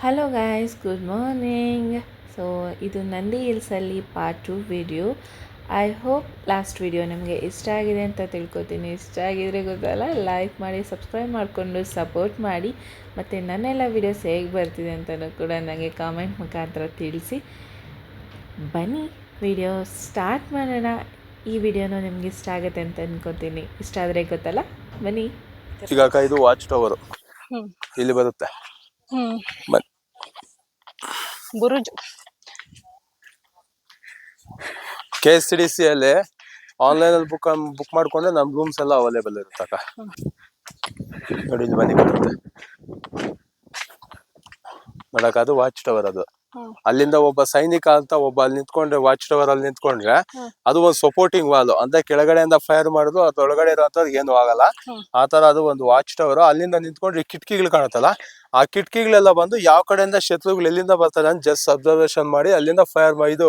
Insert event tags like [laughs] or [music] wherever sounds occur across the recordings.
Hello guys good morning so ಇದು Nandi ಹಿಲ್ಸಲ್ಲಿ part two video I hope last video ನಿಮಗೆ ಇಷ್ಟ ಆಗಿದೆ ಅಂತ ತಿಳ್ಕೊತೀನಿ. ಇಷ್ಟ ಆಗಿದ್ರೆ ಗೊತ್ತಲ್ಲ ಲೈಕ್ ಮಾಡಿ ಸಬ್ಸ್ಕ್ರೈಬ್ ಮಾಡಿಕೊಂಡು ಸಪೋರ್ಟ್ ಮಾಡಿ. ಮತ್ತು ನನ್ನೆಲ್ಲ ವೀಡಿಯೋಸ್ ಹೇಗೆ ಬರ್ತಿದೆ ಅಂತಲೂ ಕೂಡ ನನಗೆ ಕಾಮೆಂಟ್ ಮುಖಾಂತರ ತಿಳಿಸಿ. ಬನ್ನಿ ವಿಡಿಯೋ ಸ್ಟಾರ್ಟ್ ಮಾಡೋಣ. ಈ ವಿಡಿಯೋನು ನಿಮ್ಗೆ ಇಷ್ಟ ಆಗುತ್ತೆ ಅಂತ ಅನ್ಕೋತೀನಿ. ಇಷ್ಟ ಆದರೆ ಗೊತ್ತಲ್ಲ? ಬನ್ನಿ. ಇದು ವಾಚ್ ಟವರ್ ಇಲ್ಲಿ ಬರುತ್ತೆ. ಬುರುಜು K S T D C ಅಲ್ಲಿ ಆನ್ಲೈನ್ ಅಲ್ಲಿ ಬುಕ್ ಬುಕ್ ಮಾಡ್ಕೊಂಡ್ರೆ ನಮ್ ರೂಮ್ಸ್ ಎಲ್ಲ ಅವೈಲೇಬಲ್ ಇರುತ್ತೆ ಅಕ್ಕ. ನೋಡಿ ಇಲ್ಲಿ ಬನ್ನಿ ಬರುತ್ತೆ ನೋಡಕ್ಕ ಅದು ವಾಚ್ ಟವರ್ ಅದು. ಅಲ್ಲಿಂದ ಒಬ್ಬ ಸೈನಿಕ ಅಂತ ಒಬ್ಬ ಅಲ್ಲಿ ನಿಂತ್ಕೊಂಡ್ರೆ ವಾಚ್ ಟವರ್ ಅಲ್ಲಿ ನಿಂತ್ಕೊಂಡ್ರೆ ಅದು ಒಂದು ಸಪೋರ್ಟಿಂಗ್ ವಾಲ್ ಅಂದ್ರೆ ಕೆಳಗಡೆಯಿಂದ ಫೈರ್ ಮಾಡುದು ಅದ್ರೊಳಗಡೆ ಇರೋಂಥದ್ದು ಏನು ಆಗಲ್ಲ. ಆ ತರ ಅದು ಒಂದು ವಾಚ್ ಟವರ್ ಅಲ್ಲಿಂದ ನಿಂತ್ಕೊಂಡ್ರೆ ಕಿಟಕಿಗಳು ಕಾಣುತ್ತಲ್ಲ ಆ ಕಿಟಕಿಗಳೆಲ್ಲ ಬಂದು ಯಾವ ಕಡೆಯಿಂದ ಶತ್ರುಗಳು ಎಲ್ಲಿಂದ ಬರ್ತಾರೆ ಅಂತ ಜಸ್ಟ್ ಅಬ್ಸರ್ವೇಷನ್ ಮಾಡಿ ಅಲ್ಲಿಂದ ಫೈರ್ ಇದು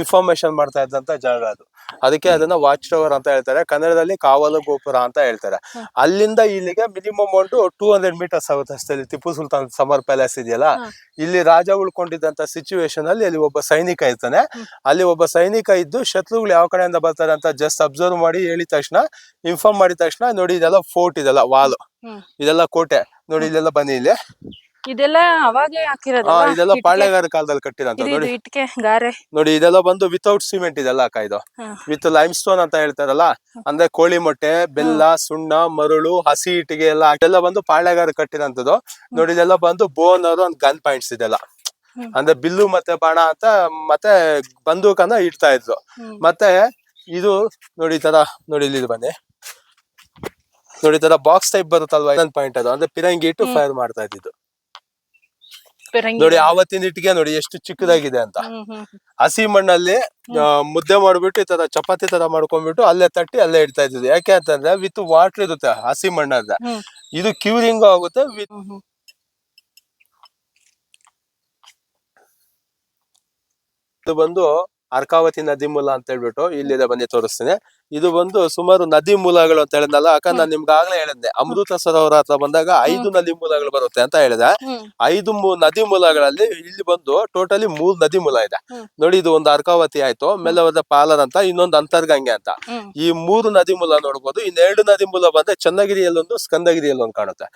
ಇನ್ಫಾರ್ಮೇಶನ್ ಮಾಡ್ತಾ ಇದ್ದಂತ ಜಾಗ ಅದು. ಅದಕ್ಕೆ ಅದನ್ನ ವಾಚ್ ಟವರ್ ಅಂತ ಹೇಳ್ತಾರೆ. ಕನ್ನಡದಲ್ಲಿ ಕಾವಲು ಗೋಪುರ ಅಂತ ಹೇಳ್ತಾರೆ. ಅಲ್ಲಿಂದ ಇಲ್ಲಿಗೆ ಮಿನಿಮಮ್ ಒಂದು ಟೂ ಹಂಡ್ರೆಡ್ ಮೀಟರ್ಸ್ ಆಗುತ್ತೆ ಅಷ್ಟೇ. ಇಲ್ಲಿ ಟಿಪ್ಪು ಸುಲ್ತಾನ್ ಸಮರ್ ಪ್ಯಾಲೇಸ್ ಇದೆಯಲ್ಲ ಇಲ್ಲಿ ರಾಜ ಉಳ್ಕೊಂಡಿದ್ದಂತ ಸಿಚುವೇಶನ್ ಅಲ್ಲಿ ಅಲ್ಲಿ ಒಬ್ಬ ಸೈನಿಕ ಇರ್ತಾನೆ. ಅಲ್ಲಿ ಒಬ್ಬ ಸೈನಿಕ ಇದ್ದು ಶತ್ರುಗಳು ಯಾವ ಕಡೆಯಿಂದ ಬರ್ತಾರೆ ಅಂತ ಜಸ್ಟ್ ಅಬ್ಸರ್ವ್ ಮಾಡಿ ಹೇಳಿದ ತಕ್ಷಣ ಇನ್ಫಾರ್ಮ್ ಮಾಡಿದ ತಕ್ಷಣ ನೋಡಿ ಇದೆಲ್ಲ ಫೋರ್ಟ್ ಇದೆಲ್ಲ ವಾಲ್ ಇದೆಲ್ಲ ಕೋಟೆ. ನೋಡಿ ಇಲ್ಲೆಲ್ಲ ಬನ್ನಿ ಇಲ್ಲಿ. ಇದೆಲ್ಲ ಅವಾಗೆ ಹಾಕಿರೋದು ಇದೆಲ್ಲ ಪಾಳೆಗಾರ ಕಾಲದಲ್ಲಿ ಕಟ್ಟಿರಂತ ಇದು ನೋಡಿ. ಇಟ್ಕೆ ಗಾರೆ. ನೋಡಿ ಇದೆಲ್ಲ ಬಂದು ವಿತೌಟ್ ಸಿಮೆಂಟ್ ಇದೆಲ್ಲ ಅಕ್ಕ ಇದು. ವಿತ್ ಲೈಮ್ ಸ್ಟೋನ್ ಅಂತ ಹೇಳ್ತಾರಲ್ಲ ಅಂದ್ರೆ ಕೋಳಿ ಮೊಟ್ಟೆ ಬೆಲ್ಲ ಸುಣ್ಣ ಮರಳು ಹಸಿ ಇಟ್ಟಿಗೆ ಎಲ್ಲ ಇದೆಲ್ಲ ಬಂದು ಪಾಳೆಗಾರ ಕಟ್ಟಿದಂತದ್ದು ನೋಡಿ ಇದೆಲ್ಲ ಬಂದು ಬೋನ್ ಅವರು ಒಂದು ಗನ್ ಪಾಯಿಂಟ್ಸ್ ಇದೆಲ್ಲ ಅಂದ್ರೆ ಬಿಲ್ಲು ಮತ್ತೆ ಬಾಣ ಅಂತ ಮತ್ತೆ ಬಂದೂಕನ್ನ ಇಡ್ತಾ ಇದ್ರು. ಮತ್ತೆ ಇದು ನೋಡಿ ತರ ನೋಡಿ ಇಲ್ಲಿ ಬನ್ನಿ. ನೋಡಿ ತರ ಬಾಕ್ಸ್ ಟೈಪ್ ಬರುತ್ತಲ್ವಾ ಪಾಯಿಂಟ್ ಅದು. ಅಂದ್ರೆ ಪಿರಂಗಿ ಇಟ್ಟು ಫೈರ್ ಮಾಡ್ತಾ ಇದ್ದಿದ್ದು. ನೋಡಿ ಆವತ್ತಿನ ಇಟ್ಟಿಗೆ ನೋಡಿ ಎಷ್ಟು ಚಿಕ್ಕದಾಗಿದೆ ಅಂತ. ಹಸಿ ಮಣ್ಣಲ್ಲಿ ಮುದ್ದೆ ಮಾಡ್ಬಿಟ್ಟು ಈ ತರ ಚಪಾತಿ ತರ ಮಾಡ್ಕೊಂಡ್ಬಿಟ್ಟು ಅಲ್ಲೇ ತಟ್ಟಿ ಅಲ್ಲೇ ಇಡ್ತಾ ಇದ್ದಿದ್ದು. ಯಾಕೆ ಅಂತಂದ್ರೆ ವಿತ್ ವಾಟರ್ ಇರುತ್ತೆ ಹಸಿ ಮಣ್ಣಲ್ಲ. ಇದು ಕ್ಯೂರಿಂಗ್ ಆಗುತ್ತೆ ವಿತ್ ಬಂದು ಅರ್ಕಾವತಿ ನದಿ ಮೂಲ ಅಂತ ಹೇಳ್ಬಿಟ್ಟು ಇಲ್ಲಿಂದ ಬಂದು ತೋರಿಸ್ತೀನಿ. ಇದು ಬಂದು ಸುಮಾರು ನದಿ ಮೂಲಗಳು ಅಂತ ಹೇಳಿದ್ನಲ್ಲ ಅಕ್ಕ ನಾನು ನಿಮ್ಗೆ ಆಗ್ಲೇ ಹೇಳಿದ್ದೆ. ಅಮೃತ ಸರೋವರ ಹತ್ರ ಬಂದಾಗ ಐದು ನದಿ ಮೂಲಗಳು ಬರುತ್ತೆ ಅಂತ ಹೇಳಿದೆ. ಐದು ನದಿ ಮೂಲಗಳಲ್ಲಿ ಇಲ್ಲಿ ಬಂದು ಟೋಟಲಿ ಮೂರ್ ನದಿ ಮೂಲ ಇದೆ. ನೋಡಿ ಇದು ಒಂದು ಅರ್ಕಾವತಿ ಆಯ್ತು ಮೇಲೆ ಹೋದ ಪಾಲರ್ ಅಂತ ಇನ್ನೊಂದು ಅಂತರ್ಗಂಗೆ ಅಂತ. ಈ ಮೂರು ನದಿ ಮೂಲ ನೋಡ್ಬೋದು. ಇನ್ನೆರಡು ನದಿ ಮೂಲ ಬಂದ್ರೆ ಚನ್ನಗಿರಿಯಲ್ಲೊಂದು ಸ್ಕಂದಗಿರಿಯಲ್ಲಿ ಒಂದು ಕಾಣುತ್ತೆ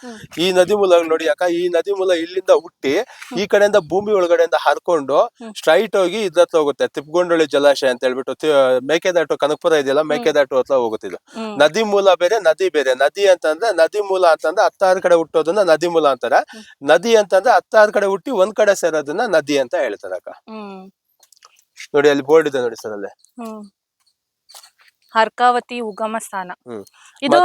ಈ ನದಿ ಮೂಲ ನೋಡಿ ಅಕ್ಕ ಈ ನದಿ ಮೂಲ ಇಲ್ಲಿಂದ ಹುಟ್ಟಿ ಈ ಕಡೆಯಿಂದ ಭೂಮಿ ಒಳಗಡೆಯಿಂದ ಹರ್ಕೊಂಡು. ಸ್ಟ್ರೈಟ್ ಹೋಗಿ ಇದ್ರ ಹೋಗುತ್ತೆ ಹೋಗುತ್ತೆ ತಿಪ್ಗೊಂಡಳ್ಳಿ ಜಲಾಶಯ ಅಂತ ಹೇಳ್ಬಿಟ್ಟು ತಿ- ಮೇಕೆದಾಟು ಕನಕಪುರ ಇದೆಯಲ್ಲ ಮೇಕೆದಾಟು ಹತ್ರ ಹೋಗುತ್ತಿದ್ದು ನದಿ ಮೂಲ ಬೇರೆ ನದಿ ಬೇರೆ. ನದಿ ಅಂತಂದ್ರೆ ನದಿ ಮೂಲ ಅಂತಂದ್ರೆ ಹತ್ತಾರು ಕಡೆ ಹುಟ್ಟೋದನ್ನ ನದಿ ಮೂಲ ಅಂತಾರೆ. ನದಿ ಅಂತಂದ್ರೆ ಹತ್ತಾರು ಕಡೆ ಹುಟ್ಟಿ ಒಂದ್ ಕಡೆ ಸೇರೋದನ್ನ ನದಿ ಅಂತ ಹೇಳ್ತಾರೆ ಅಕ್ಕ. ಹ್ಮ್. ನೋಡಿ ಅಲ್ಲಿ ಬೋರ್ಡ್ ಇದೆ ನೋಡಿ ಸರ್ ಅಲ್ಲಿ. ಹ್ಮ್. ಅರ್ಕಾವತಿ ಉಗಮ ಸ್ಥಾನ. ಹ್ಮ್. ಇದು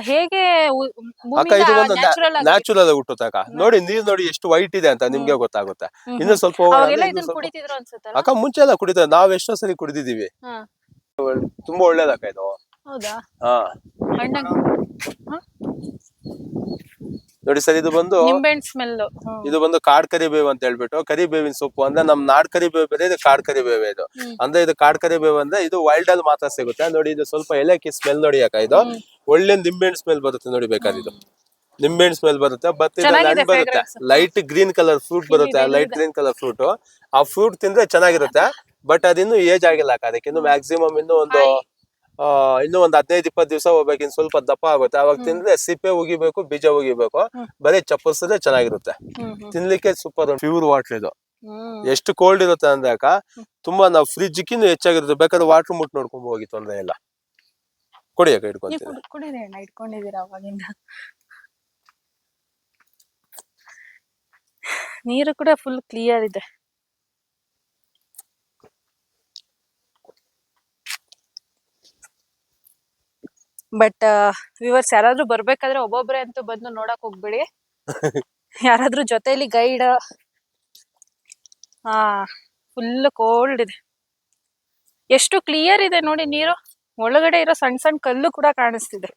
ಹೇಗೆ ಉ- ಅಕ್ಕ ಇದು ಒಂದು ನ್ಯಾಚುರಲ್ ಆಗಿ ನ್ಯಾಚುರಲ್ ಆಗಿ ಹುಟ್ಟುತ್ತೆ ಅಕ್ಕ. ನೋಡಿ ನೀರ್ ನೋಡಿ ಎಷ್ಟು ವೈಟ್ ಇದೆ ಅಂತ ನಿಮ್ಗೆ ಗೊತ್ತಾಗುತ್ತೆ. ಹ್ಮ್. ಇನ್ನು ಸ್ವಲ್ಪ ಹೋಗೋಣ ಅವಾಗೆಲ್ಲ ಅಂದ್ರೆ ಇನ್ನು ಇದನ್ನ ಸ್ವಲ್ಪ ಕುಡಿತಿದ್ರು ಅನ್ಸುತ್ತಲ್ಲ? ಅಕ್ಕ ಮುಂಚೆ ಎಲ್ಲ ಕುಡಿತ ನಾವ್ ಎಷ್ಟೋ ಸರಿ ಕುಡಿದಿದೀವಿ ಹಾ. ತುಂಬಾ ಒಳ್ಳೇದಕ್ಕ ಇದು. ಹೌದಾ? ಹಾ. ಹಣ್ಣಾಗ ನೋಡಿ ಸರ್ ಇದು ಬಂದು ನಿಂಬೆಹಣ್ಣು ಸ್ಮೆಲ್ ಇದು ಬಂದು ಕಾಡ್ ಕರಿಬೇವು ಅಂತ ಹೇಳ್ಬಿಟ್ಟು ಕರಿಬೇವಿನ ಸೊಪ್ಪು ಅಂದ್ರೆ ನಮ್ ನಾಡ್ ಕರಿಬೇವು ಬೇರೆ ಇದು ಕಾಡ್ ಕರಿಬೇವು ಇದು. ಅಂದ್ರೆ ಇದು ಕಾಡ್ ಕರಿಬೇವು ಅಂದ್ರೆ ಇದು ವೈಲ್ಡ್ ಅಲ್ಲಿ ಮಾತ್ರ ಸಿಗುತ್ತೆ. ನೋಡಿ ಇದು ಸ್ವಲ್ಪ ಎಲೆಕಿ ಸ್ಮೆಲ್ ನೋಡಿ ಅಕ್ಕ ಇದು. ಒಳ್ಳೆ ನಿಂಬೆಹಣ್ಣು ಸ್ಮೆಲ್ ಬರುತ್ತೆ ನೋಡಿ ಬೇಕಾದ್ರೆ ಇದು. ನಿಂಬೆಹಣ್ಣು ಸ್ಮೆಲ್ ಬರುತ್ತೆ ಬತ್ ಚೆನ್ನಾಗಿದೆ ಬರುತ್ತೆ. ಲೈಟ್ ಗ್ರೀನ್ ಕಲರ್ ಫ್ರೂಟ್ ಬರುತ್ತೆ ಲೈಟ್ ಗ್ರೀನ್ ಕಲರ್ ಫ್ರೂಟ್ ಆ ಫ್ರೂಟ್ ತಿಂದ್ರೆ ಚೆನ್ನಾಗಿರುತ್ತೆ ಬಟ್ ಅದಿನ್ನು ಏಜ್ ಆಗಿಲ್ಲ ಅದಕ್ಕೆ ಇನ್ನು ಮ್ಯಾಕ್ಸಿಮಮ್ ಇನ್ನು ಒಂದು ಇನ್ನು ಒಂದ್ ಹದಿನೈದು ಇಪ್ಪತ್ತು ದಿವಸ ಹೋಗ್ಬೇಕು ಇನ್ನು ಸ್ವಲ್ಪ ದಪ್ಪ ಆಗುತ್ತೆ. ಅವಾಗ ತಿಂದ್ರೆ ಸಿಪ್ಪೆ ಉಗಿಬೇಕು ಬೀಜ ಉಗಿಬೇಕು. ಬರೀ ಚಪ್ಪಸಿದ್ರೆ ಚೆನ್ನಾಗಿರುತ್ತೆ. ತಿನ್ಲಿಕ್ಕೆ ಸೂಪರ್ ಪ್ಯೂರ್ ವಾಟರ್ ಇದು. ಎಷ್ಟು ಕೋಲ್ಡ್ ಇರುತ್ತೆ ಅಂದಾಗ ಅಕ್ಕ ತುಂಬಾ ನಾವು ಫ್ರಿಜ್ ಕಿಂತ ಹೆಚ್ಚಾಗಿರುತ್ತೆ. ಬೇಕಾದ್ರೆ ವಾಟರ್ ಮುಟ್ ನೋಡ್ಕೊಂಡ್ ಹೋಗಿ ತೊಂದ್ರೆ ಇಲ್ಲ. ಕೊಡಿ ಅಕ್ಕ ನೀವು ಇಟ್ಕೊಂತೀನಿ ಕುಡ್- ಕುಡೀರಿ ಅಣ್ಣ ಇಟ್ಕೊಂಡಿದ್ದೀರಾ ಅವಾಗಿಂದ. ನೀರು ಕೂಡ ಫುಲ್ ಕ್ಲಿಯರ್ ಇದೆ. ಬಟ್ ವಿವರ್ಸ್ ಯಾರಾದ್ರೂ ಬರ್ಬೇಕಾದ್ರೆ ಒಬ್ಬೊಬ್ರೆ ಅಂತೂ ಬಂದು ನೋಡಕ್ ಹೋಗ್ಬೇಡಿ. [laughs] ಯಾರಾದ್ರೂ ಜೊತೆಲಿ ಗೈಡ್ ಹಾ ಫುಲ್ ಕೋಲ್ಡ್ ಇದೆ. ಎಷ್ಟು ಕ್ಲಿಯರ್ ಇದೆ ನೋಡಿ ನೀರು. ಒಳಗಡೆ ಇರೋ ಸಣ್ಣ ಸಣ್ಣ ಕಲ್ಲು ಕೂಡ ಕಾಣಿಸ್ತಿದೆ.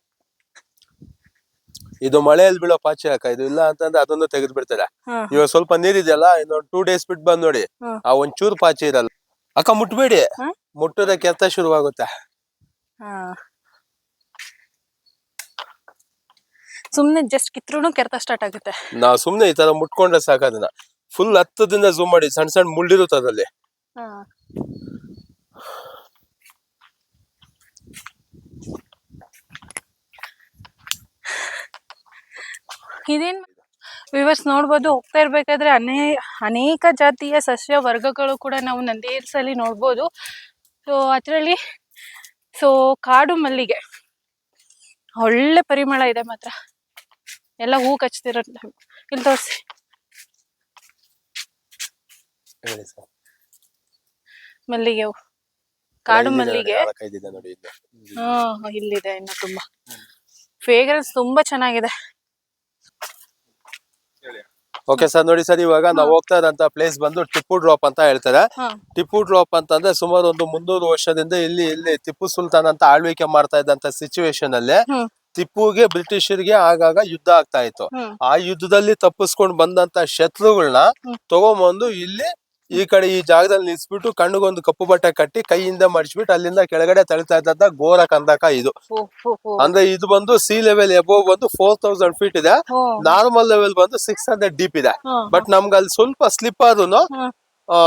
ಇದು ಮಳೆಯಲ್ಲಿ ಬೀಳೋ ಪಾಚಿ ಅಕ್ಕ. ಇದು ಇಲ್ಲ ಅಂತಂದ್ರೆ ಅದನ್ನು ತೆಗೆದು ಬಿಡ್ತಾರೆ. ಇವಾಗ ಸ್ವಲ್ಪ ನೀರಿದೆಯಲ್ಲ ಇನ್ನೊಂದು ಟೂ ಡೇಸ್ ಬಿಟ್ಟು ಬಂದ್ ನೋಡಿ. ಆ ಒಂಚೂರು ಪಾಚಿ ಇರಲ್ಲ. ಅಕ್ಕ ಮುಟ್ಬೇಡಿ. ಮುಟ್ಟೋದಕ್ಕೆ ಕೆಲಸ ಕೆತ್ತ ಶುರುವಾಗುತ್ತೆ ಹಾ ಸುಮ್ನೆ ಜಸ್ಟ್ ಕಿತ್ರೂನು ಕೆರೆತ ಸ್ಟಾರ್ಟ್ ಆಗುತ್ತೆ. ನಾವು ಸುಮ್ನೆ ಈ ತರ ಮುಟ್ಕೊಂಡ್ರೆ ಸಾಕು ಅದನ್ನ. ಫುಲ್ ಹತ್ತದಿಂದ ಝೂಮ್ ಮಾಡಿ ಸಣ್ಣ ಸಣ್ಣ ಮುಳ್ಳಿರುತ್ತೆ ಅದ್ರಲ್ಲಿ. ಇದೇನ್ ವಿವರ್ಸ್ ನೋಡ್ಬೋದು ಹೋಗ್ತಾ ಇರ್ಬೇಕಾದ್ರೆ ಅನೇ ಅನೇಕ ಜಾತಿಯ ಸಸ್ಯ ವರ್ಗಗಳು ಕೂಡ ನಾವು ನಂದಿ ನೋಡ್ಬೋದು. ಸೊ ಅದರಲ್ಲಿ ಸೊ ಕಾಡು ಮಲ್ಲಿಗೆ. ಒಳ್ಳೆ ಪರಿಮಳ ಇದೆ ಮಾತ್ರ. ಎಲ್ಲ ಹೂ ಕಚ್ತಿರತ್ತೆ ಇಲ್ಲಿ ತೋರಿಸಿ. ಮಲ್ಲಿಗೆ ಹೂ. ಕಾಡು ಮಲ್ಲಿಗೆ. ಹಾ ಇಲ್ಲಿದೆ ಇನ್ನು ತುಂಬಾ. ಫ್ರೇಗ್ರೆನ್ಸ್ ತುಂಬಾ ಚೆನ್ನಾಗಿದೆ. ಓಕೆ ಸರ್ ನೋಡಿ ಸರ್ ಇವಾಗ ನಾವು ಹೋಗ್ತಾ ಇರೋ ಪ್ಲೇಸ್ ಬಂದು ಟಿಪ್ಪು ಡ್ರಾಪ್ ಅಂತ ಹೇಳ್ತಾರೆ. ಟಿಪ್ಪು ಡ್ರಾಪ್ ಅಂತಂದ್ರೆ ಸುಮಾರು ಒಂದು ಮುನ್ನೂರು ವರ್ಷದಿಂದ ಇಲ್ಲಿ ಇಲ್ಲಿ ಟಿಪ್ಪು ಸುಲ್ತಾನ್ ಅಂತ ಆಳ್ವಿಕೆ ಮಾಡ್ತಾ ಇದ್ದಂತ ಸಿಚುವೇಶನ್ ಅಲ್ಲಿ ಟಿಪ್ಪುಗೆ ಬ್ರಿಟಿಷರಿಗೆ ಆಗಾಗ ಯುದ್ಧ ಆಗ್ತಾ ಇತ್ತು. ಆ ಯುದ್ಧದಲ್ಲಿ ತಪ್ಪಿಸ್ಕೊಂಡು ಬಂದಂತ ಶತ್ರುಗಳನ್ನ. ತಗೊಂಬಂದು ಇಲ್ಲಿ ಈ ಕಡೆ ಈ ಜಾಗದಲ್ಲಿ ನಿಲ್ಸ್ಬಿಟ್ಟು ಕಣ್ಣಿಗೊಂದು ಕಪ್ಪು ಬಟ್ಟೆ ಕಟ್ಟಿ ಕೈಯಿಂದ ಮಡಿಸ್ಬಿಟ್ಟು ಅಲ್ಲಿಂದ ಕೆಳಗಡೆ ತಳಿತಾ ಇದ್ದಂತ ಘೋರ ಕಂದಕ ಇದು. ಅಂದ್ರೆ ಇದು ಬಂದು ಸಿ ಲೆವೆಲ್ ಎಬೋ ಬಂದು ಫೋರ್ ತೌಸಂಡ್ ಫೀಟ್ ಇದೆ. ನಾರ್ಮಲ್ ಲೆವೆಲ್ ಬಂದು ಸಿಕ್ಸ್ ಹಂಡ್ರೆಡ್ ಡೀಪ್ ಇದೆ. ಬಟ್ ನಮ್ಗೆ ಅಲ್ಲಿ ಸ್ವಲ್ಪ ಸ್ಲಿಪ್ ಆದ್ರೂ ಆ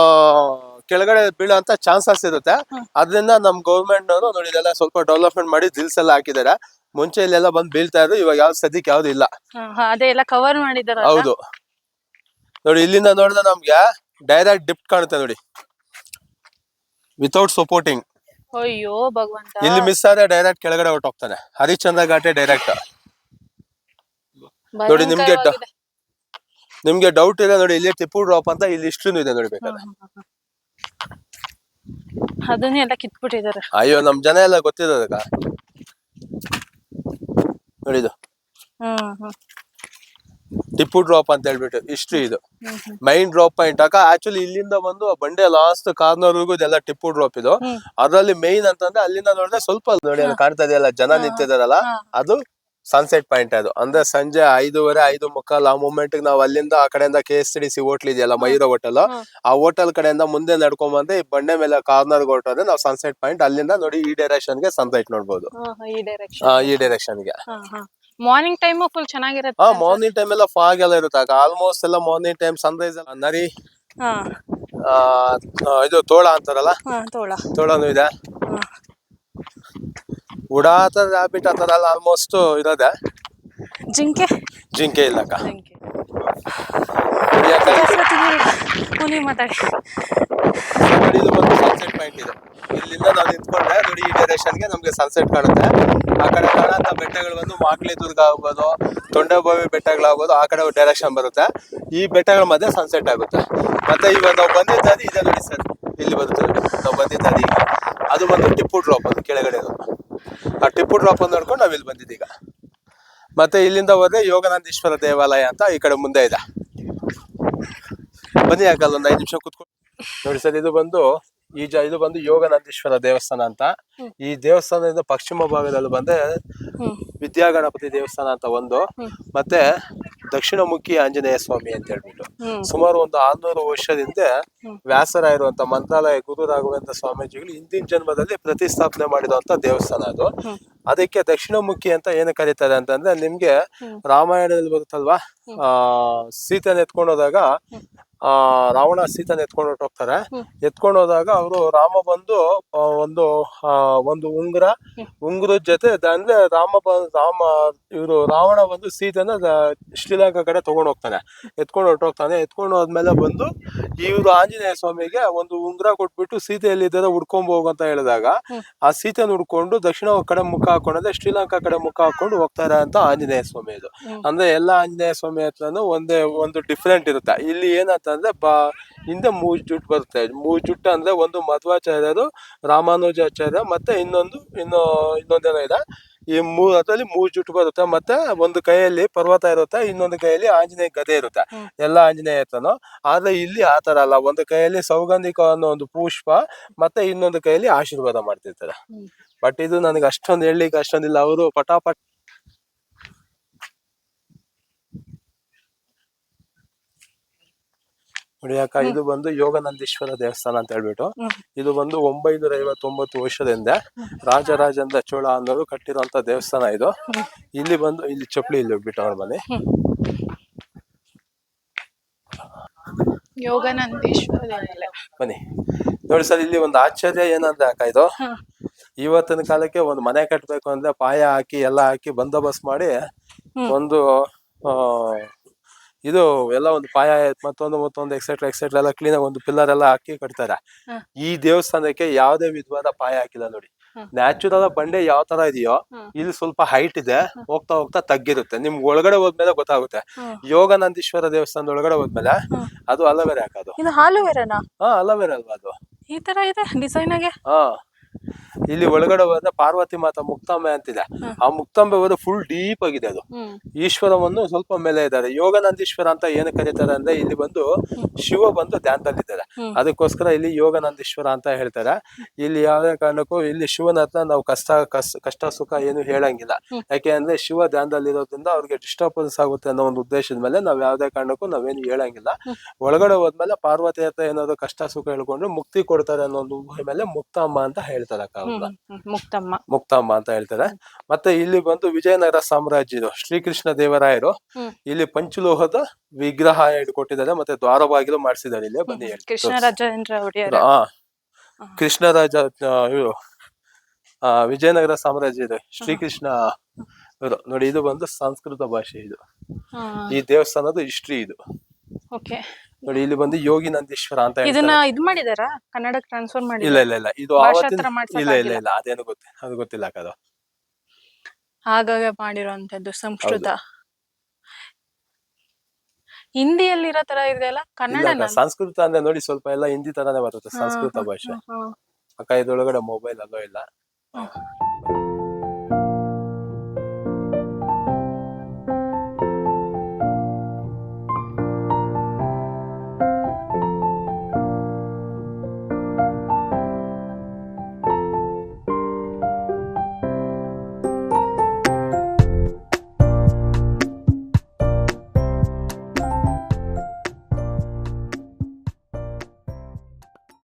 ಕೆಳಗಡೆ ಬೀಳೋಂತ ಚಾನ್ಸಸ್ ಇರುತ್ತೆ. ಅದರಿಂದ ನಮ್ ಗೌರ್ಮೆಂಟ್ ನವರು ನೋಡಿ ಇದೆಲ್ಲ ಸ್ವಲ್ಪ ಡೆವಲಪ್ಮೆಂಟ್ ಮಾಡಿ ದಿಲ್ಸ್ ಎಲ್ಲ ಹಾಕಿದ್ದಾರೆ. ಮುಂಚೆ ಇಲ್ಲೆಲ್ಲ ಬಂದ್ ಬೀಳ್ತಾ ಇದ್ರು ಇವಾಗ ಯಾವ್ದು ಸದ್ಯಕ್ಕೆ ಯಾವ್ದು ಇಲ್ಲ. ಹಾ, ಹಾ, ಅದೇ ಎಲ್ಲ ಕವರ್ ಮಾಡಿದಾರ ಹೌದು. ನೋಡಿ ಇಲ್ಲಿಂದ ನೋಡಿದ್ರೆ ನಮ್ಗೆ ಡೈರೆಕ್ಟ್ ಡಿಪ್ಟ್ ಕಾಣುತ್ತೆ ನೋಡಿ. ವಿತೌಟ್ ಸಪೋರ್ಟಿಂಗ್ ಅಯ್ಯೋ ಭಗವಂತ. ಇಲ್ಲಿ ಮಿಸ್ ಆದ್ರೆ ಡೈರೆಕ್ಟ್ ಕೆಳಗಡೆ ಹೊರ್ಟೋಗ್ತಾನೆ. ಹರಿಶ್ಚಂದ್ರ ಘಾಟೆ ಡೈರೆಕ್ಟ್ ನೋಡಿ ನಿಮ್ಗೆ ನಿಮ್ಗೆ ಡೌಟ್ ಇದೆ ನೋಡಿ ಇಲ್ಲಿ ಟಿಪ್ಪು ಡ್ರಾಪ್ ಅಂತ ಇಲ್ಲಿ ಇಷ್ಟು ಇದೆ ನೋಡಿ ಬೇಕಾದ್ರೆ. ಹ್ಮ್, ಹ್ಮ್, ಹ್ಮ್. ಅದನ್ನೇ ಎಲ್ಲ ಕಿತ್ಬಿಟ್ಟಿದ್ದಾರೆ. ಅಯ್ಯೋ ನಮ್ ಜನ ಎಲ್ಲ ಗೊತ್ತಿರೋದಕ್ಕ? ನೋಡಿ ಇದು ಹ್ಮ್ ಹ್ಮ್ ಟಿಪ್ಪು ಡ್ರಾಪ್ ಅಂತ ಹೇಳ್ಬಿಟ್ಟು ಇಷ್ಟು ಇದು. ಮೈನ್ ಡ್ರಾಪ್ ಪಾಯಿಂಟ್ ಅಕ್ಕ ಆಕ್ಚುಲಿ ಇಲ್ಲಿಂದ ಬಂದು ಬಂಡೆ ಲಾಸ್ಟ್ ಕಾರ್ನರ್ ಇದೆಲ್ಲ ಟಿಪ್ಪು ಡ್ರಾಪ್ ಇದು. ಅದರಲ್ಲಿ ಮೈನ್ ಅಂತಂದ್ರೆ ಅಲ್ಲಿಂದ ನೋಡಿದ್ರೆ ಸ್ವಲ್ಪ ನೋಡಿ ಕಾಣ್ತಾ ಇದೆಯಲ್ಲ ಜನ. ನಿಂತಿದಾರಲ್ಲ ಅದು ಸನ್ಸೆಟ್ ಪಾಯಿಂಟ್ ಅದು. ಅಂದ್ರೆ ಸಂಜೆ ಐದೂವರೆ ಐದು ಮುಕ್ಕಾಲ್ ಆ ಮೂಮೆಂಟ್ ನಾವು ಅಲ್ಲಿಂದ ಆ ಕಡೆಯಿಂದ ಕೆ ಎಸ್ ಸಿ ಹೋಟ್ಲ್ ಇದೆಯಲ್ಲ ಮಯೂರ ಹೋಟೆಲ್ ಆ ಹೋಟೆಲ್ ಕಡೆಯಿಂದ ಮುಂದೆ ನಡ್ಕೊಂಡ್ ಬಂದ್ರೆ ಈ ಬಂಡೆ ಮೇಲೆ ಕಾರ್ನರ್ ಹೊರಟೋದ್ರೆ ನಾವು ಸನ್ಸೆಟ್ ಪಾಯಿಂಟ್ ಅಲ್ಲಿಂದ ನೋಡಿ ಈ ಡೈರೆಕ್ಷನ್ಗೆ ಸನ್ಸೆಟ್ ನೋಡ್ಬೋದು. ಈ ಡೈರೆಕ್ಷನ್ಗೆ. ಮಾರ್ನಿಂಗ್ ಟೈಮ್ ಫುಲ್ ಚೆನ್ನಾಗಿರುತ್ತೆ ಹಾ ಮಾರ್ನಿಂಗ್ ಟೈಮ್ ಎಲ್ಲ ಫಾಗ್ ಎಲ್ಲ ಇರುತ್ತೆ. ಆಲ್ಮೋಸ್ಟ್ ಎಲ್ಲ ಮಾರ್ನಿಂಗ್ ಟೈಮ್ ಸನ್ರೈಸ್ ನರಿ ಹಾ. ಆ, ಆ, ಇದು ತೋಳ ಅಂತಾರಲ್ಲ? ತೋಳ. ತೋಳನು ಇದೆ. ಹಾ. ಉಡಾತ ರಾಬಿಟ್ ಆ ಥರ ಎಲ್ಲ ಆಲ್ಮೋಸ್ಟ್ ಇರೋದೆ ಜಿಂಕೆ. ಜಿಂಕೆ ಇಲ್ಲ ಜಿಂಕೆ ಮುನಿ ಮಾತಾಡಿ. ನೋಡಿ ಇದು ಬಂದು ಸನ್ಸೆಟ್ ಪಾಯಿಂಟ್ ಇದೆ. ಇಲ್ಲಿಂದ ನಾವು ನಿಂತ್ಕೊಂಡ್ರೆ ನೋಡಿ ಈ ಡೈರೆಕ್ಷನ್ಗೆ ನಮ್ಗೆ ಸನ್ಸೆಟ್ ಕಾಣುತ್ತೆ. ಆ ಕಡೆ ಕಾಣಂತ ಬೆಟ್ಟಗಳು ಬಂದು ಮಾಕ್ಲಿ ದುರ್ಗ ಆಗ್ಬೋದು ತೊಂಡೆಬಾವಿ ಬೆಟ್ಟಗಳಾಗ್ಬೋದು ಆ ಕಡೆ ಡೈರೆಕ್ಷನ್ ಬರುತ್ತೆ. ಈ ಬೆಟ್ಟಗಳ ಮಧ್ಯೆ ಸನ್ಸೆಟ್ ಆಗುತ್ತೆ. ಮತ್ತೆ ಇವಾಗ ನಾವು ಬಂದಿದ್ದಾದ ಇದೆ ನೋಡಿ ಸರ್. ಇಲ್ಲಿ ಬರುತ್ತೆ ನಾವು ಬಂದಿದ್ದಾದ ಈಗ ಅದು ಬಂದು ಟಿಪ್ಪು ಡ್ರಾಪ್ ಅದು ಕೆಳಗಡೆ. ಆ ಟಿಪ್ಪು ಡ್ರಾಪ್ ಅಂತ ನೋಡ್ಕೊಂಡು ನಾವು ಇಲ್ಲಿ ಬಂದಿದ್ದೀಗ ಮತ್ತೆ ಇಲ್ಲಿಂದ ಹೋದ್ರೆ ಯೋಗನಂದೀಶ್ವರ ದೇವಾಲಯ ಅಂತ ಈ ಕಡೆ ಮುಂದೆ ಇದೆ. ಬನ್ನಿ ಯಾಕಲ್ಲ ಒಂದು ಐದು ನಿಮಿಷ ಕುತ್ಕೊಂಡು ನೋಡಿ ಸರ್ ಇದು ಬಂದು ಈ ಜ ಇದು ಬಂದು ಯೋಗನಂದೀಶ್ವರ ದೇವಸ್ಥಾನ ಅಂತ. ಈ ದೇವಸ್ಥಾನದಿಂದ ಪಶ್ಚಿಮ ಭಾಗದಲ್ಲಿ ಬಂದ್ರೆ ವಿದ್ಯಾಗಣಪತಿ ದೇವಸ್ಥಾನ ಅಂತ ಒಂದು. ಮತ್ತೆ ದಕ್ಷಿಣ ಮುಖಿ ಆಂಜನೇಯ ಸ್ವಾಮಿ ಅಂತ ಹೇಳ್ಬಿಟ್ಟು. ಸುಮಾರು ಒಂದು ಆರ್ನೂರು ವರ್ಷದಿಂದ ಅಂತ ಮಂತ್ರಾಲಯ ಗುರು ರಾಘವೇಂದ್ರ ಸ್ವಾಮೀಜಿಗಳು ಹಿಂದಿನ ಜನ್ಮದಲ್ಲಿ ಪ್ರತಿಷ್ಠಾಪನೆ ಮಾಡಿದಂತ ದೇವಸ್ಥಾನ ಅದು. ಅದಕ್ಕೆ ದಕ್ಷಿಣಮುಖಿ ಅಂತ ಏನು ಕರೀತಾರೆ ಅಂತಂದ್ರೆ ನಿಮ್ಗೆ ರಾಮಾಯಣದಲ್ಲಿ ಬರುತ್ತಲ್ವಾ? ಆ ಸೀತೆನ ಎತ್ಕೊಂಡು ಹೋದಾಗ ಹ್ಮ್. ಆ ರಾವಣ ಸೀತೆನ ಎತ್ಕೊಂಡು ಹೊರ್ಟೋಗ್ತಾರೆ. ಎತ್ಕೊಂಡು ಹೋದಾಗ ಅವರು ರಾಮ ಬಂದು ಒಂದು ಒಂದು ಉಂಗುರ. ಉಂಗುರದ ಜೊತೆ ಅಂದ್ರೆ ರಾಮ ರಾಮ ಇವರು ರಾವಣ ಬಂದು ಸೀತೆನ ಶ್ರೀಲಂಕಾ ಕಡೆ ತಗೊಂಡು ಹೋಗ್ತಾನೆ ಎತ್ಕೊಂಡು ಹೊರ್ಟೋಗ್ತಾನೆ ಎತ್ಕೊಂಡು ಹೋದ್ಮೇಲೆ ಬಂದು ಇವರು ಆಂಜನೇಯ ಸ್ವಾಮಿಗೆ ಒಂದು ಉಂಗುರ ಕೊಟ್ಬಿಟ್ಟು ಸೀತೆಯಲ್ಲಿ ಎಲ್ಲಿದ್ದಾರೆ ಹುಡ್ಕೊಂಡ್ ಹೋಗು ಅಂತ ಹೇಳಿದಾಗ ಆ ಸೀತೆನ ಹುಡ್ಕೊಂಡು ದಕ್ಷಿಣ ಕಡೆ ಮುಖ ಹಾಕೊಂಡ್ರೆ ಶ್ರೀಲಂಕಾ ಕಡೆ ಮುಖ ಹಾಕೊಂಡು ಹೋಗ್ತಾರೆ ಅಂತ ಆಂಜನೇಯ ಸ್ವಾಮಿ ಇದು. ಅಂದ್ರೆ ಎಲ್ಲಾ ಆಂಜನೇಯ ಸ್ವಾಮಿ ಹತ್ರನು ಒಂದೇ ಒಂದು ಡಿಫ್ರೆಂಟ್ ಇರುತ್ತೆ ಇಲ್ಲಿ ಏನಂತಂದ್ರೆ ಬಾ ಹಿಂದೆ ಮೂರು ಜುಟ್ಟು ಬರುತ್ತೆ ಮೂರು ಜುಟ್ಟು ಅಂದ್ರೆ ಒಂದು ಮಧ್ವಾಚಾರ್ಯರು ರಾಮಾನುಜಾಚಾರ್ಯ ಮತ್ತೆ ಇನ್ನೊಂದು ಇನ್ನು ಇನ್ನೊಂದೇನೋ ಇದೆ. ಈ ಮೂರು ಅದ್ರಲ್ಲಿ ಮೂರು ಜುಟ್ಟು ಬರುತ್ತೆ. ಮತ್ತೆ ಒಂದು ಕೈಯಲ್ಲಿ ಪರ್ವತ ಇರುತ್ತೆ ಇನ್ನೊಂದು ಕೈಯಲ್ಲಿ ಆಂಜನೇಯ ಗದೆ ಇರುತ್ತೆ. ಎಲ್ಲ ಆಂಜನೇಯ ಇರ್ತಾನೋ. ಆದ್ರೆ ಇಲ್ಲಿ ಆ ತರ ಅಲ್ಲ. ಒಂದು ಕೈಯಲ್ಲಿ ಸೌಗಂಧಿಕ ಅನ್ನೋ ಒಂದು ಪುಷ್ಪ ಮತ್ತೆ ಇನ್ನೊಂದು ಕೈಯಲ್ಲಿ ಆಶೀರ್ವಾದ ಮಾಡ್ತಿರ್ತಾರೆ. ಬಟ್ ಇದು ನನಗೆ ಅಷ್ಟೊಂದು ಹೇಳಲಿಕ್ಕೆ ಅಷ್ಟೊಂದಿಲ್ಲ. ಅವರು ಪಟಾಪಟ್ ನೋಡಿ ಇದು ಬಂದು ಯೋಗನಂದೀಶ್ವರ ದೇವಸ್ಥಾನ ಅಂತ ಹೇಳ್ಬಿಟ್ಟು ಇದು ಬಂದು ಒಂಬೈನೂರ ಐವತ್ತೊಂಬತ್ತು ವರ್ಷದಿಂದ ರಾಜರಾಜೇಂದ್ರ ಚೋಳ ಅನ್ನೋರು ಕಟ್ಟಿರುವಂತ ದೇವಸ್ಥಾನ ಇದು. ಇಲ್ಲಿ ಬಂದು ಇಲ್ಲಿ ಚಪ್ಪಲಿ ಇಲ್ಲಿ ಬಿಟ್ಟು ಅವ್ರ ಮನೆ ಯೋಗಾನಂದೇಶ್ವರ ಬನ್ನಿ. ನೋಡಿ ಸರ್ ಇಲ್ಲಿ ಒಂದು ಆಶ್ಚರ್ಯ ಏನಂದ್ರೆ ಅಕ್ಕ ಇದು? ಇವತ್ತಿನ ಕಾಲಕ್ಕೆ ಒಂದು ಮನೆ ಕಟ್ಟಬೇಕು ಅಂದ್ರೆ ಪಾಯ ಹಾಕಿ ಎಲ್ಲ ಹಾಕಿ ಬಂದೋಬಸ್ತ್ ಮಾಡಿ ಒಂದು ಆ, ಇದು ಎಲ್ಲ ಒಂದು ಪಾಯ ಮತ್ತೊಂದು ಮತ್ತೊಂದು ಎಕ್ಸೆಟ್ರಾ ಎಕ್ಸೆಟ್ರಾ ಎಲ್ಲ ಕ್ಲೀನ್ ಆಗಿ ಒಂದು ಪಿಲ್ಲರ್ ಎಲ್ಲ ಹಾಕಿ ಕಟ್ತಾರೆ. ಈ ದೇವಸ್ಥಾನಕ್ಕೆ ಯಾವುದೇ ವಿಧವಾದ ಪಾಯ ಹಾಕಿಲ್ಲ ನೋಡಿ. ನ್ಯಾಚುರಲ್ ಬಂಡೆ ಯಾವ ತರ ಇದೆಯೋ. ಇಲ್ಲಿ ಸ್ವಲ್ಪ ಹೈಟ್ ಇದೆ ಹೋಗ್ತಾ ಹೋಗ್ತಾ ತಗ್ಗಿರುತ್ತೆ. ನಿಮ್ಗೆ ಒಳಗಡೆ ಹೋದ್ಮೇಲೆ ಗೊತ್ತಾಗುತ್ತೆ. ಯೋಗಾನಂದೀಶ್ವರ ದೇವಸ್ಥಾನದ ಒಳಗಡೆ ಹೋದ್ಮೇಲೆ. ಅದು ಅಲವೇರೆ ಹಾಕೋದು. ಇದು ಅಲವೇರೆ ಅಲ್ವಾ ಅದು. ಈ ತರ ಇದೆ ಡಿಸೈನ್ ಆಗಿ? ಹಾ. ಇಲ್ಲಿ ಒಳಗಡೆ ಹೋದ್ರೆ ಪಾರ್ವತಿ ಮಾತ ಮುಕ್ತಾಂಬೆ ಅಂತಿದೆ. ಆ ಮುಕ್ತಾಂಬೆ ಹೋದ್ರೆ ಫುಲ್ ಡೀಪ್ ಆಗಿದೆ ಅದು. ಈಶ್ವರವನ್ನು ಸ್ವಲ್ಪ ಮೇಲೆ ಇದ್ದಾರೆ. ಯೋಗನಂದೀಶ್ವರ ಅಂತ ಏನು ಕರೀತಾರೆ ಅಂದ್ರೆ ಇಲ್ಲಿ ಬಂದು ಶಿವ ಬಂದು ಧ್ಯಾನದಲ್ಲಿದ್ದಾರೆ. ಅದಕ್ಕೋಸ್ಕರ ಇಲ್ಲಿ ಯೋಗನಂದೀಶ್ವರ ಅಂತ ಹೇಳ್ತಾರೆ. ಇಲ್ಲಿ ಯಾವುದೇ ಕಾರಣಕ್ಕೂ ಇಲ್ಲಿ ಶಿವನ ಹತ್ರ ನಾವು ಕಷ್ಟ ಕಷ್ಟ ಕಷ್ಟ ಸುಖ ಏನು ಹೇಳಂಗಿಲ್ಲ. ಯಾಕೆ ಅಂದ್ರೆ ಶಿವ ಧ್ಯಾನದಲ್ಲಿರೋದ್ರಿಂದ ಅವ್ರಿಗೆ ಡಿಸ್ಟರ್ಬೆನ್ಸ್ ಆಗುತ್ತೆ ಅನ್ನೋ ಒಂದು ಉದ್ದೇಶದ ಮೇಲೆ ನಾವ್ ಯಾವುದೇ ಕಾರಣಕ್ಕೂ ನಾವೇನು ಹೇಳಂಗಿಲ್ಲ. ಒಳಗಡೆ ಹೋದ್ಮೇಲೆ ಪಾರ್ವತಿ ಹತ್ರ ಏನಾದ್ರು ಕಷ್ಟ ಸುಖ ಹೇಳ್ಕೊಂಡ್ರೆ ಮುಕ್ತಿ ಕೊಡ್ತಾರೆ ಅನ್ನೋ ಒಂದು ಮೇಲೆ ಮುಕ್ತಾಂಬ ಅಂತ ಹೇಳ್ತಾರೆ ಹ್ಮ್. ಮುಕ್ತಮ್ಮ. ಅಂತ ಹೇಳ್ತಾರೆ. ಮತ್ತೆ ಇಲ್ಲಿ ಬಂದು ವಿಜಯನಗರ ಸಾಮ್ರಾಜ್ಯದ ಶ್ರೀಕೃಷ್ಣ ದೇವರಾಯರು ಇಲ್ಲಿ ಪಂಚಲೋಹದ ವಿಗ್ರಹ ಇಟ್ಕೊಟ್ಟಿದ್ದಾರೆ ಮತ್ತೆ ದ್ವಾರ ಬಾಗಿಲು ಮಾಡಿಸಿದ್ದಾರೆ ಇಲ್ಲಿ. ಬನ್ನಿ. ಕೃಷ್ಣರಾಜೇಂದ್ರ ಒಡೆಯರ್. ಕೃಷ್ಣರಾಜ ಇವ್ರು. ವಿಜಯನಗರ ಸಾಮ್ರಾಜ್ಯದ ಶ್ರೀಕೃಷ್ಣ ಇವ್ರು. ನೋಡಿ ಇದು ಬಂದು ಸಂಸ್ಕೃತ ಭಾಷೆ ಇದು. ಈ ದೇವಸ್ಥಾನದ ಹಿಸ್ಟ್ರಿ ಇದು. ಓಕೆ. ನೋಡಿ ಇಲ್ಲಿ ಬಂದು ಯೋಗಿ ನಂದೀಶ್ವರ ಅಂತ ಇದನ್ನ ಇದು ಇದ್ ಮಾಡಿದಾರ? ಕನ್ನಡಕ್ಕೆ ಟ್ರಾನ್ಸ್ಫರ್ ಮಾಡಿ ಇಲ್ಲ ಇಲ್ಲ ಇಲ್ಲ. ಇದು ಭಾಷಾಂತರ ಮಾಡ್ಸಕ್ ಇಲ್ಲ ಇಲ್ಲ ಇಲ್ಲ. ಅದೇನು ಗೊತ್ತಿಲ್ಲ ಅದು ಗೊತ್ತಿಲ್ಲ ಅದು ಆಗಾಗ ಮಾಡಿರೋಂಥದ್ದು ಸಂಸ್ಕೃತ. ಹಿಂದಿಯಲ್ಲಿರೋ ತರ ಇದೆಯಲ್ಲ ಅಲ್ಲ? ಕನ್ನಡ ಸಂಸ್ಕೃತ ಅಂದ್ರೆ ನೋಡಿ ಸ್ವಲ್ಪ ಎಲ್ಲ ಹಿಂದಿ ತರನೇ ಬರುತ್ತೆ ಸಂಸ್ಕೃತ ಭಾಷೆ. ಅಕ್ಕ ಇದ್ರೊಳಗಡೆ ಮೊಬೈಲ್ ಅಲ್ಲೋ ಇಲ್ಲ.